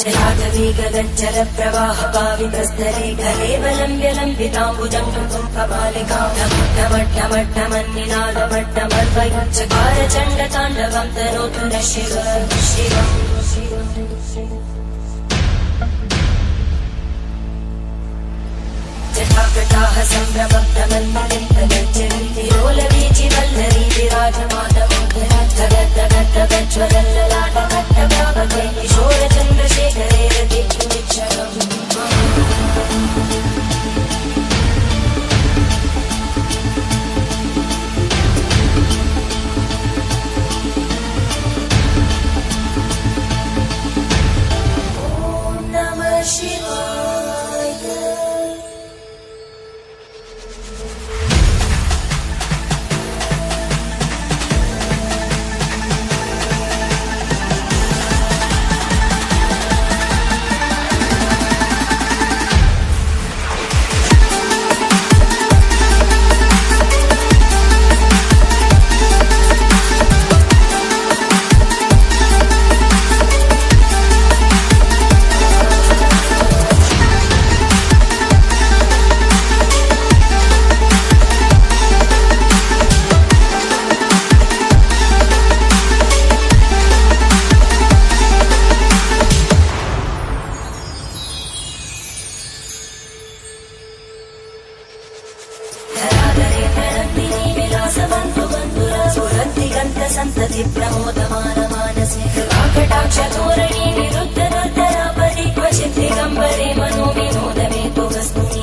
जलागवीगगज्जल प्रवाह पावितस्तरे कलेवलम्ब्य लम्बिताम्बुजङ्गम् कपालिका डमड्डमड्डमन्निनादमड्डमर्वयुच्चकार चण्डताण्डवम् तनोतु न शिव शिव जटाकटाः सम्भ्रमब्धमन्मलिन्तगज्जन्ति लोलवीचि वल्लरी ధరణి ప్రమోదమాన మానసి కృపాకటాక్ష ధోరణి నిరుద్ధ దుర్ధర పరిక్వచి దిగంబరే మనో వినోదమే తు వస్తుని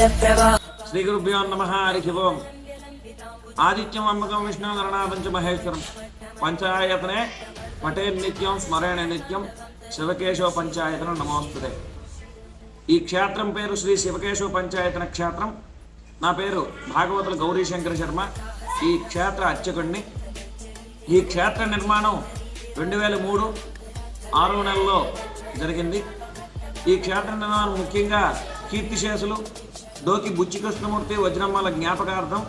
శ్రీ గురుభ్యో నమ హరి ఓం. ఆదిత్యం అమ్మకం విష్ణు నరణాపంచ మహేశ్వరం. పంచాయతనే పటే నిత్యం స్మరణ నిత్యం శివకేశవ పంచాయతన నమోస్తుదే ఈ క్షేత్రం పేరు శ్రీ శివకేశవ పంచాయతన క్షేత్రం. నా పేరు భాగవతుల గౌరీశంకర శర్మ. ఈ క్షేత్ర అర్చకుడిని ఈ క్షేత్ర నిర్మాణం రెండు వేల మూడు ఆరో నెలలో జరిగింది. ఈ క్షేత్ర నిర్మాణం ముఖ్యంగా కీర్తిశేషులు డోకి బుచ్చి కృష్ణమూర్తి వజ్రమ్మల జ్ఞాపకార్థం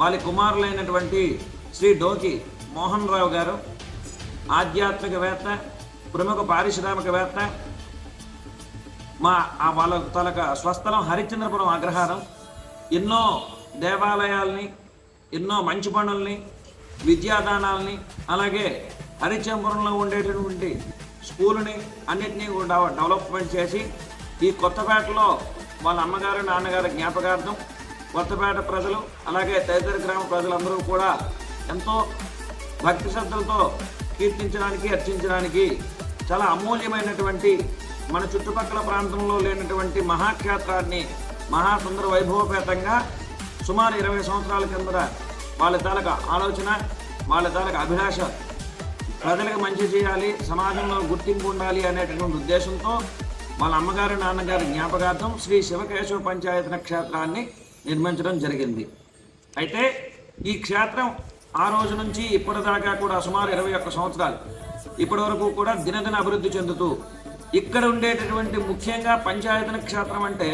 వాళ్ళ కుమారులైనటువంటి శ్రీ డోకి మోహన్ రావు గారు ఆధ్యాత్మికవేత్త ప్రముఖ పారిశ్రామికవేత్త మా వాళ్ళ తలక స్వస్థలం హరిశ్చంద్రపురం అగ్రహారం ఎన్నో దేవాలయాల్ని ఎన్నో మంచి పనుల్ని విద్యాదానాల్ని అలాగే హరిశ్చంద్రపురంలో ఉండేటటువంటి స్కూల్ని అన్నిటినీ కూడా డెవలప్మెంట్ చేసి ఈ కొత్తపేటలో వాళ్ళ అమ్మగారు నాన్నగారి జ్ఞాపకార్థం కొత్తపేట ప్రజలు అలాగే తదితర గ్రామ ప్రజలందరూ కూడా ఎంతో భక్తి శ్రద్ధలతో కీర్తించడానికి అర్చించడానికి చాలా అమూల్యమైనటువంటి మన చుట్టుపక్కల ప్రాంతంలో లేనటువంటి మహాక్షేత్రాన్ని మహాసుందర వైభవపేతంగా సుమారు ఇరవై సంవత్సరాల కిందట వాళ్ళ తాలక ఆలోచన వాళ్ళ తాలక అభిలాష ప్రజలకు మంచి చేయాలి సమాజంలో గుర్తింపు ఉండాలి అనేటటువంటి ఉద్దేశంతో వాళ్ళ అమ్మగారు నాన్నగారి జ్ఞాపకార్థం శ్రీ శివకేశవ పంచాయతన క్షేత్రాన్ని నిర్మించడం జరిగింది. అయితే ఈ క్షేత్రం ఆ రోజు నుంచి ఇప్పటిదాకా కూడా సుమారు ఇరవై ఒక్క సంవత్సరాలు. ఇప్పటి వరకు కూడా దినదిన అభివృద్ధి చెందుతూ ఇక్కడ ఉండేటటువంటి ముఖ్యంగా పంచాయతన క్షేత్రం అంటే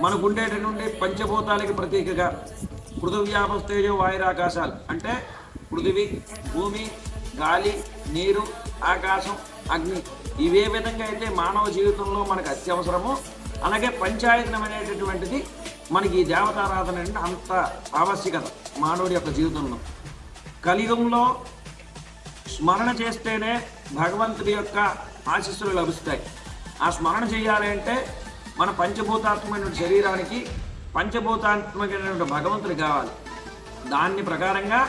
మనకు ఉండేటటువంటి పంచభూతాలకి ప్రతీకగా పృథివ్యాపస్తేజో వాయురాకాశాలు అంటే పృథివీ భూమి గాలి నీరు ఆకాశం అగ్ని ఇవే విధంగా అయితే మానవ జీవితంలో మనకు అత్యవసరమో. అలాగే పంచాయతనం అనేటటువంటిది మనకి ఈ దేవతారాధన అంటే అంత ఆవశ్యకత మానవుడి యొక్క జీవితంలో. కలియుగంలో స్మరణ చేస్తేనే భగవంతుడి యొక్క ఆశీస్సులు లభిస్తాయి. ఆ స్మరణ చేయాలి అంటే మన పంచభూతాత్మకమైన శరీరానికి పంచభూతాత్మకమైనటువంటి భగవంతుడు కావాలి. దాన్ని ప్రకారంగా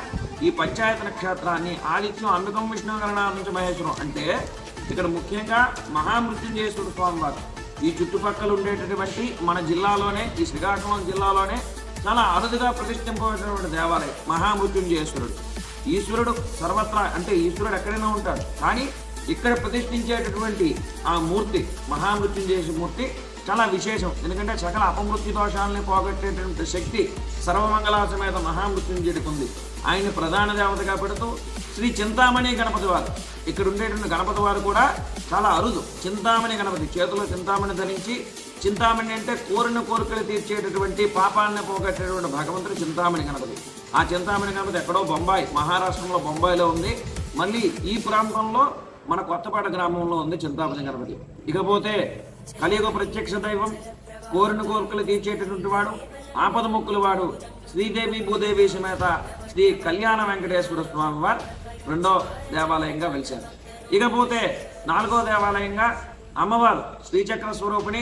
ఈ పంచాయత నక్షత్రాన్ని ఆదిత్యం అందుకం విష్ణు గణనాథ మహేశ్వరం అంటే ఇక్కడ ముఖ్యంగా మహామృత్యుంజయేశ్వర స్వామి వారు. ఈ చుట్టుపక్కల ఉండేటటువంటి మన జిల్లాలోనే ఈ శ్రీకాకుళం జిల్లాలోనే చాలా అరుదుగా ప్రతిష్ఠింపబడినటువంటి దేవాలయం మహామృత్యుంజయేశ్వరుడు. ఈశ్వరుడు సర్వత్రా అంటే ఈశ్వరుడు ఎక్కడైనా ఉంటాడు. కానీ ఇక్కడ ప్రతిష్ఠించేటటువంటి ఆ మూర్తి మహామృత్యుంజయ మూర్తి చాలా విశేషం. ఎందుకంటే సకల అపమృత్యు దోషాలని పోగొట్టేటటువంటి శక్తి సర్వమంగళాసమేత మహామృత్యుంజయుడికి ఉంది. ఆయన ప్రధాన దేవతగా పెడుతూ శ్రీ చింతామణి గణపతి వారు ఇక్కడ ఉండేటువంటి గణపతి వారు కూడా చాలా అరుదు. చింతామణి గణపతి చేతిలో చింతామణి ధరించి చింతామణి అంటే కోరిన కోరికలు తీర్చేటటువంటి పాపాలను పోగొట్టేటువంటి భగవంతుడు చింతామణి గణపతి. ఆ చింతామణి గణపతి ఎక్కడో బొంబాయి మహారాష్ట్రంలో బొంబాయిలో ఉంది. మళ్ళీ ఈ ప్రాంతంలో మన కొత్తపాట గ్రామంలో ఉంది చింతామణి గణపతి. ఇకపోతే కలియుగ ప్రత్యక్ష దైవం కోరిన కోరికలు తీర్చేటటువంటి వాడు ఆపద మొక్కుల వాడు శ్రీదేవి భూదేవి సమేత శ్రీ కళ్యాణ వెంకటేశ్వర స్వామి వారు రెండో దేవాలయంగా వెలిచారు ఇకపోతే నాలుగో దేవాలయంగా అమ్మవారు శ్రీచక్ర స్వరూపిణి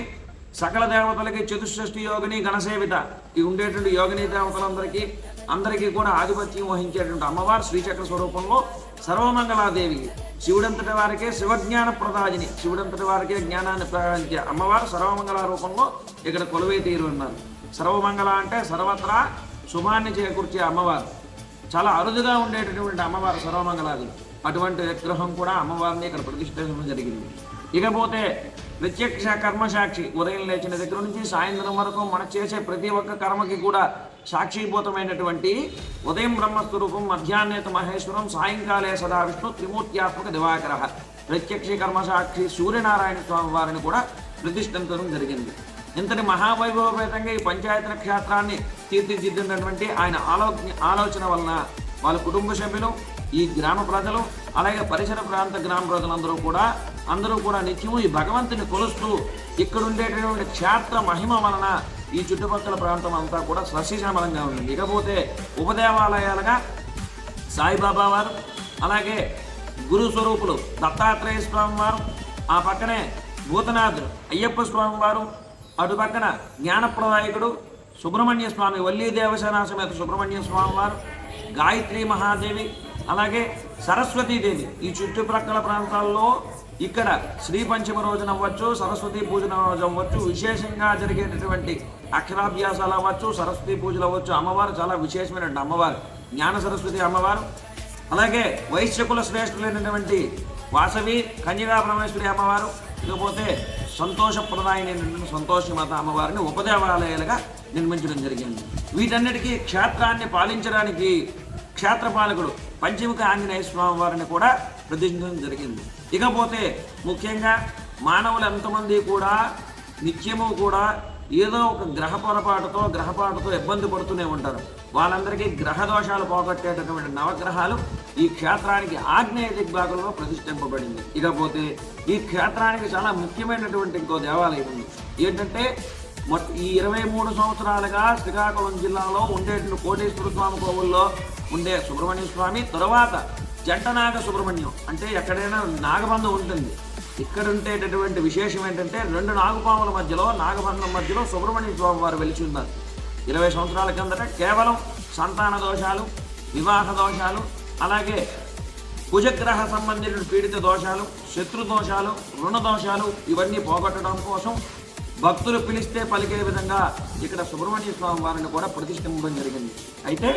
సకల దేవతలకి చతుషష్ఠి యోగిని గణసేవిత ఈ ఉండేటువంటి యోగిని దేవతలందరికీ అందరికీ కూడా ఆధిపత్యం వహించేటువంటి అమ్మవారు శ్రీచక్ర స్వరూపంలో సర్వమంగళాదేవి. శివుడంతటి వారికే శివజ్ఞాన ప్రదాజిని శివుడంతటి వారికే జ్ఞానాన్ని ప్రదాయించే అమ్మవారు సర్వమంగళ రూపంలో ఇక్కడ కొలువై తీరు ఉన్నారు. సర్వమంగళ అంటే సర్వత్రా శుభాన్ని చేకూర్చే అమ్మవారు. చాలా అరుదుగా ఉండేటటువంటి అమ్మవారు సర్వమంగళాది అటువంటి విగ్రహం కూడా అమ్మవారిని ఇక్కడ ప్రతిష్ఠించడం జరిగింది. ఇకపోతే ప్రత్యక్ష కర్మసాక్షి ఉదయం లేచిన దగ్గర నుంచి సాయంత్రం వరకు మనం చేసే ప్రతి ఒక్క కర్మకి కూడా సాక్షీభూతమైనటువంటి ఉదయం బ్రహ్మస్వరూపం మధ్యాహ్నేత మహేశ్వరం సాయంకాలే సదా విష్ణు త్రిమూర్త్యాత్మక దివాకర. ప్రత్యక్ష కర్మసాక్షి సూర్యనారాయణ స్వామి వారిని కూడా ప్రతిష్ఠించడం జరిగింది. ఇంతటి మహావైభవపేతంగా ఈ పంచాయతీ క్షేత్రాన్ని తీర్చిదిద్దినటువంటి ఆయన ఆలో ఆలోచన వలన వాళ్ళ కుటుంబ సభ్యులు ఈ గ్రామ ప్రజలు అలాగే పరిసర ప్రాంత గ్రామ ప్రజలందరూ కూడా అందరూ కూడా నిత్యము ఈ భగవంతుని కొలుస్తూ ఇక్కడ ఉండేటటువంటి క్షేత్ర మహిమ వలన ఈ చుట్టుపక్కల ప్రాంతం అంతా కూడా సస్యశ్యామలంగా ఉంటుంది ఇకపోతే ఉపదేవాలయాలుగా సాయిబాబా వారు అలాగే గురు స్వరూపులు దత్తాత్రేయ స్వామి వారు ఆ పక్కనే భూతనాథుడు అయ్యప్ప స్వామి వారు అటు పక్కన జ్ఞానప్రదాయకుడు సుబ్రహ్మణ్య స్వామి వల్లీ దేవసేన సమేత సుబ్రహ్మణ్య స్వామి వారు గాయత్రి మహాదేవి అలాగే సరస్వతీదేవి ఈ చుట్టుప్రక్కల ప్రాంతాల్లో ఇక్కడ శ్రీ పంచమ రోజున అవ్వచ్చు సరస్వతి పూజన రోజు అవ్వచ్చు విశేషంగా జరిగేటటువంటి అక్షరాభ్యాసాలు అవ్వచ్చు సరస్వతి పూజలు అవ్వచ్చు. అమ్మవారు చాలా విశేషమైనటువంటి అమ్మవారు. జ్ఞాన సరస్వతి అమ్మవారు. అలాగే వైశ్యకుల శ్రేష్ఠులైనటువంటి వాసవి కన్యగా పరమేశ్వరి అమ్మవారు. ఇకపోతే సంతోషప్రదాయమైనటువంటి సంతోషమాత అమ్మవారిని ఉపదేవాలయాలుగా నిర్మించడం జరిగింది. వీటన్నిటికీ క్షేత్రాన్ని పాలించడానికి క్షేత్రపాలకుడు పంచముఖ ఆంజనేయ స్వామి వారిని కూడా ప్రతిష్ఠించడం జరిగింది. ఇకపోతే ముఖ్యంగా మానవులు ఎంతమంది కూడా నిత్యము కూడా ఏదో ఒక గ్రహ పొరపాటుతో గ్రహపాటుతో ఇబ్బంది పడుతూనే ఉంటారు. వాళ్ళందరికీ గ్రహ దోషాలు పోగొట్టేటటువంటి నవగ్రహాలు ఈ క్షేత్రానికి ఆగ్నేయ దిగ్భాగంలో ప్రతిష్ఠింపబడింది. ఇకపోతే ఈ క్షేత్రానికి చాలా ముఖ్యమైనటువంటి ఇంకో దేవాలయం ఉంది. ఏంటంటే ఈ ఇరవై మూడు సంవత్సరాలుగా శ్రీకాకుళం జిల్లాలో ఉండేటువంటి కోటేశ్వర స్వామి కోవుల్లో ఉండే సుబ్రహ్మణ్య స్వామి తరువాత జంటనాగ సుబ్రహ్మణ్యం. అంటే ఎక్కడైనా నాగబంధం ఉంటుంది. ఇక్కడ ఉండేటటువంటి విశేషం ఏంటంటే రెండు నాగపాముల మధ్యలో నాగబంధం మధ్యలో సుబ్రహ్మణ్య స్వామి వారు వెలిచి ఉన్నారు. ఇరవై సంవత్సరాల కిందట కేవలం సంతాన దోషాలు వివాహ దోషాలు అలాగే కుజగ్రహ సంబంధించిన పీడిత దోషాలు శత్రు దోషాలు రుణ దోషాలు ఇవన్నీ పోగొట్టడం కోసం భక్తులు పిలిస్తే పలికే విధంగా ఇక్కడ సుబ్రహ్మణ్య స్వామి వారిని కూడా ప్రతిష్ఠించడం జరిగింది. అయితే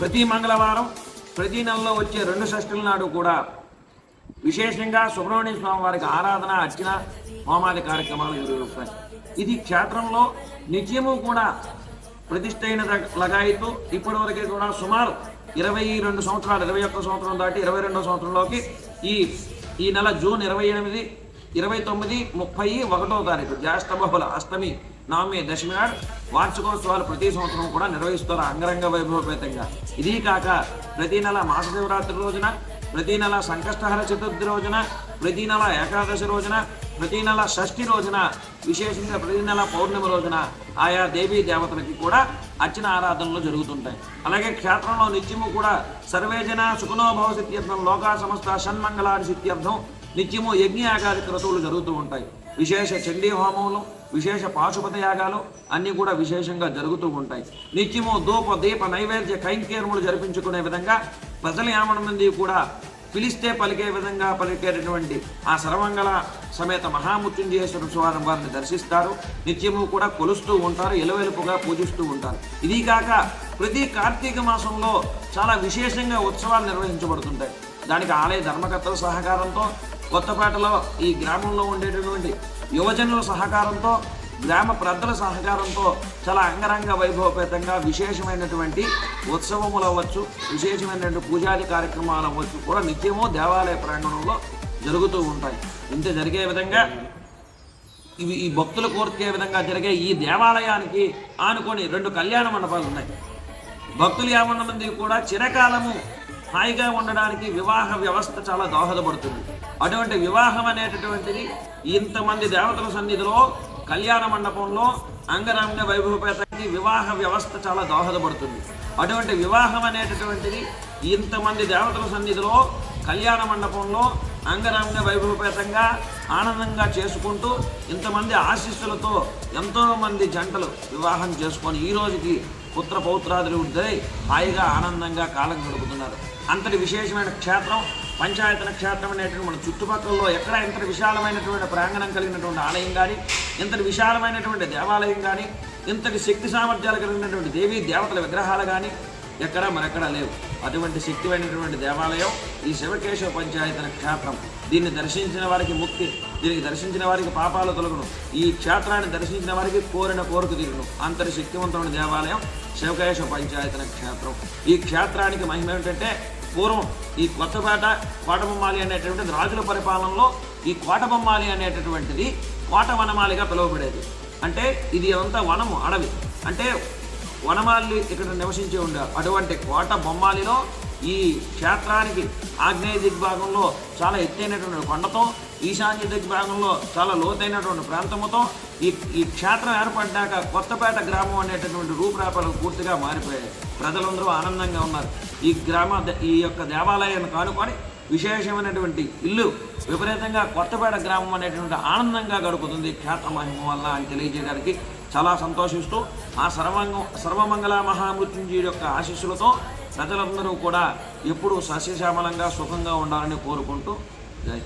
ప్రతి మంగళవారం ప్రతి నెలలో వచ్చే రెండు షష్ఠుల నాడు కూడా విశేషంగా సుబ్రహ్మణ్య స్వామి వారికి ఆరాధన అర్చన హోమాది కార్యక్రమాలు నిర్వహిస్తాయి ఇది క్షేత్రంలో నిత్యము కూడా ప్రతిష్ట అయిన లగాయితూ ఇప్పటివరకు కూడా సుమారు ఇరవై రెండు సంవత్సరాలు ఇరవై ఒక్క సంవత్సరం దాటి ఇరవై రెండో సంవత్సరంలోకి ఈ ఈ నెల జూన్ ఇరవై ఎనిమిది ఇరవై తొమ్మిది ముప్పై ఒకటో తారీఖు జ్యేష్ఠ బహుళ అష్టమి నవమి దశమి నాడు వార్షికోత్సవాలు ప్రతి సంవత్సరం కూడా నిర్వహిస్తారు అంగరంగ వైభవపేతంగా. ఇది కాక ప్రతి నెల మాస శివరాత్రి రోజున ప్రతి నెల సంకష్టహర చతుర్థి రోజున ప్రతి నెల ఏకాదశి రోజున ప్రతి నెల షష్ఠి రోజున విశేషంగా ప్రతి నెల పౌర్ణమి రోజున ఆయా దేవీ దేవతలకి కూడా అర్చన ఆరాధనలు జరుగుతుంటాయి. అలాగే క్షేత్రంలో నిత్యము కూడా సర్వేజన సుఖనోభవ సిత్యర్థం లోకా సమస్త షణ్మంగళాది సిత్యర్థం నిత్యము యజ్ఞయాగాది క్రతువులు జరుగుతూ ఉంటాయి. విశేష చండీ హోమములు విశేష పాశుపత యాగాలు అన్నీ కూడా విశేషంగా జరుగుతూ ఉంటాయి. నిత్యము దూప దీప నైవేద్య కైంకేర్ములు జరిపించుకునే విధంగా ప్రజల యామన మంది కూడా పిలిస్తే పలికే విధంగా పలికేటటువంటి ఆ సర్వంగళ సమేత మహామృత్యుంజయేశ్వర స్వామి వారిని దర్శిస్తారు. నిత్యము కూడా కొలుస్తూ ఉంటారు ఎలువెలుపుగా పూజిస్తూ ఉంటారు. ఇది కాక ప్రతి కార్తీక మాసంలో చాలా విశేషంగా ఉత్సవాలు నిర్వహించబడుతుంటాయి. దానికి ఆలయ ధర్మకర్తల సహకారంతో కొత్తపేటలో ఈ గ్రామంలో ఉండేటటువంటి యువజనుల సహకారంతో గ్రామ పెద్దల సహకారంతో చాలా అంగరంగ వైభవపేతంగా విశేషమైనటువంటి ఉత్సవములు అవ్వచ్చు విశేషమైనటువంటి పూజాది కార్యక్రమాలు అవ్వచ్చు కూడా నిత్యము దేవాలయ ప్రాంగణంలో జరుగుతూ ఉంటాయి. ఇంత జరిగే విధంగా ఇవి ఈ భక్తులు కోరుకే విధంగా జరిగే ఈ దేవాలయానికి ఆనుకొని రెండు కళ్యాణ మండపాలు ఉన్నాయి. భక్తులు యావన్న మంది కూడా చిరకాలము హాయిగా ఉండడానికి వివాహ వ్యవస్థ చాలా దోహదపడుతుంది. అటువంటి వివాహం అనేటటువంటిది ఇంతమంది దేవతల సన్నిధిలో కళ్యాణ మండపంలో అంగరంగ వైభవపేతకి వివాహ వ్యవస్థ చాలా దోహదపడుతుంది. అటువంటి వివాహం అనేటటువంటిది ఇంతమంది దేవతల సన్నిధిలో కళ్యాణ మండపంలో అంగరంగ వైభవపేతంగా ఆనందంగా చేసుకుంటూ ఇంతమంది ఆశీస్సులతో ఎంతో మంది జంటలు వివాహం చేసుకొని ఈ రోజుకి పుత్ర పౌత్రాదులు వృద్ధై హాయిగా ఆనందంగా కాలం గడుపుతున్నారు. అంతటి విశేషమైన క్షేత్రం పంచాయత క్షేత్రం అనేటువంటి మన చుట్టుపక్కలలో ఎక్కడ ఇంత విశాలమైనటువంటి ప్రాంగణం కలిగినటువంటి ఆలయం కానీ ఇంతటి విశాలమైనటువంటి దేవాలయం కానీ ఇంతటి శక్తి సామర్థ్యాలు కలిగినటువంటి దేవీ దేవతల విగ్రహాలు కానీ ఎక్కడా మరెక్కడా లేవు. అటువంటి శక్తిమైనటువంటి దేవాలయం ఈ శివకేశవ పంచాయతన క్షేత్రం దీన్ని దర్శించిన వారికి ముక్తి దీనికి దర్శించిన వారికి పాపాలు తొలగను. ఈ క్షేత్రాన్ని దర్శించిన వారికి కోరిన కోరిక తీరును. అంతటి శక్తివంతమైన దేవాలయం శివకేశవ పంచాయతన క్షేత్రం ఈ క్షేత్రానికి మహిమ ఏమిటంటే పూర్వం ఈ కొత్తపేట కోటబొమ్మాలి అనేటటువంటి రాజుల పరిపాలనలో ఈ కోటబొమ్మాలి అనేటటువంటిది కోట వనమాలిగా పిలువబడేది. అంటే ఇది అంతా వనము అడవి. అంటే వనమాలి ఇక్కడ నివసించి ఉండారు అటువంటి కోట బొమ్మాలిలో ఈ క్షేత్రానికి ఆగ్నేయ దిగ్భాగంలో చాలా ఎత్తైనటువంటి కొండతో ఈశాన్య దిగ్భాగంలో చాలా లోతైనటువంటి ప్రాంతముతో ఈ ఈ క్షేత్రం ఏర్పడ్డాక కొత్తపేట గ్రామం అనేటటువంటి రూపురేఖలు పూర్తిగా మారిపోయాయి. ప్రజలందరూ ఆనందంగా ఉన్నారు. ఈ గ్రామ ఈ యొక్క దేవాలయాన్ని కానుకొని విశేషమైనటువంటి ఇల్లు విపరీతంగా కొత్తపేట గ్రామం అనేటువంటి ఆనందంగా గడుపుతుంది క్షేత్ర మహిమ వల్ల అని తెలియజేయడానికి చాలా సంతోషిస్తూ ఆ సర్వంగ సర్వమంగళ మహామృత్యుంజయుడి యొక్క ఆశీస్సులతో ప్రజలందరూ కూడా ఎప్పుడూ సస్యశ్యామలంగా సుఖంగా ఉండాలని కోరుకుంటూ జై